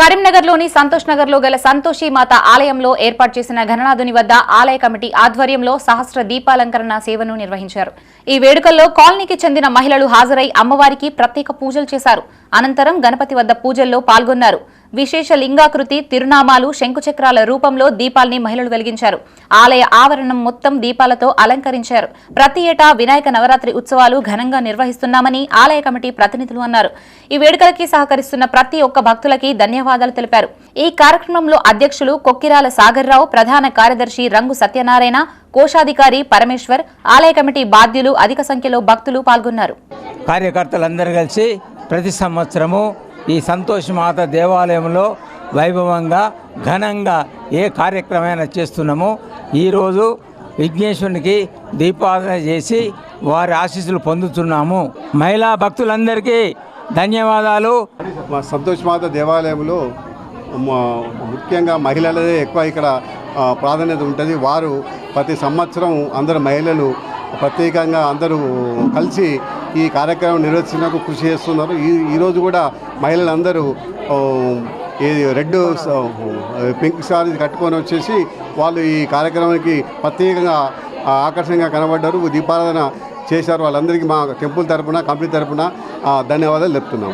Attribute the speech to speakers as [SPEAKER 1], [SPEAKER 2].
[SPEAKER 1] కరీంనగర్లోని సంతోష్ నగర్లో గల సంతోషి మాత ఆలయంలో ఏర్పాటు చేసిన ఘననాథుని వద్ద ఆలయ కమిటీ ఆధ్వర్యంలో సహస్ర దీపాలంకరణ సేవను నిర్వహించారు. ఈ వేడుకల్లో కాలనీకి చెందిన మహిళలు హాజరై అమ్మవారికి ప్రత్యేక పూజలు చేశారు. అనంతరం గణపతి వద్ద పూజల్లో పాల్గొన్నారు. విశేష లింగాకృతి తిరునామాలు శంకుచక్రాల రూపంలో దీపాల్ని మహిళలు వెలిగించారు. ఆలయ ఆవరణం మొత్తం దీపాలతో అలంకరించారు. ప్రతి ఏటా వినాయక నవరాత్రి ఉత్సవాలు ఘనంగా నిర్వహిస్తున్నామని ఆలయ కమిటీ ప్రతినిధులు అన్నారు. ఈ వేడుకలకి సహకరిస్తున్న ప్రతి ఒక్క భక్తులకి ధన్యవాదాలు తెలిపారు. ఈ కార్యక్రమంలో అధ్యక్షులు కొక్కిరాల సాగర్రావు ప్రధాన కార్యదర్శి రంగు సత్యనారాయణ కోశాధికారి పరమేశ్వర్ ఆలయ కమిటీ బాధ్యులు అధిక సంఖ్యలో భక్తులు పాల్గొన్నారు.
[SPEAKER 2] కార్యకర్తలందరూ కలిసి ప్రతి సంవత్సరము ఈ సంతోషమాత దేవాలయంలో వైభవంగా ఘనంగా ఏ కార్యక్రమైనా చేస్తున్నామో ఈరోజు విఘ్నేశ్వరునికి దీపారాధన చేసి వారి ఆశీస్సులు పొందుతున్నాము. మహిళా భక్తులందరికీ ధన్యవాదాలు.
[SPEAKER 3] మా సంతోషమాత దేవాలయంలో ముఖ్యంగా మహిళలదే ఎక్కువ ఇక్కడ ప్రాధాన్యత ఉంటుంది. వారు ప్రతి సంవత్సరం అందరు మహిళలు ప్రత్యేకంగా అందరూ కలిసి ఈ కార్యక్రమం నిర్వహించినందుకు కృషి చేస్తున్నారు. ఈ ఈరోజు కూడా మహిళలందరూ ఏది ఈ రెడ్ పింక్ సారీ కట్టుకొని వచ్చేసి వాళ్ళు ఈ కార్యక్రమానికి ప్రత్యేకంగా ఆకర్షణగా కనబడ్డారు. దీపారాధన చేశారు వాళ్ళందరికీ మా టెంపుల్ తరపున కంపెనీ తరపున. ధన్యవాదాలు చెప్తున్నాము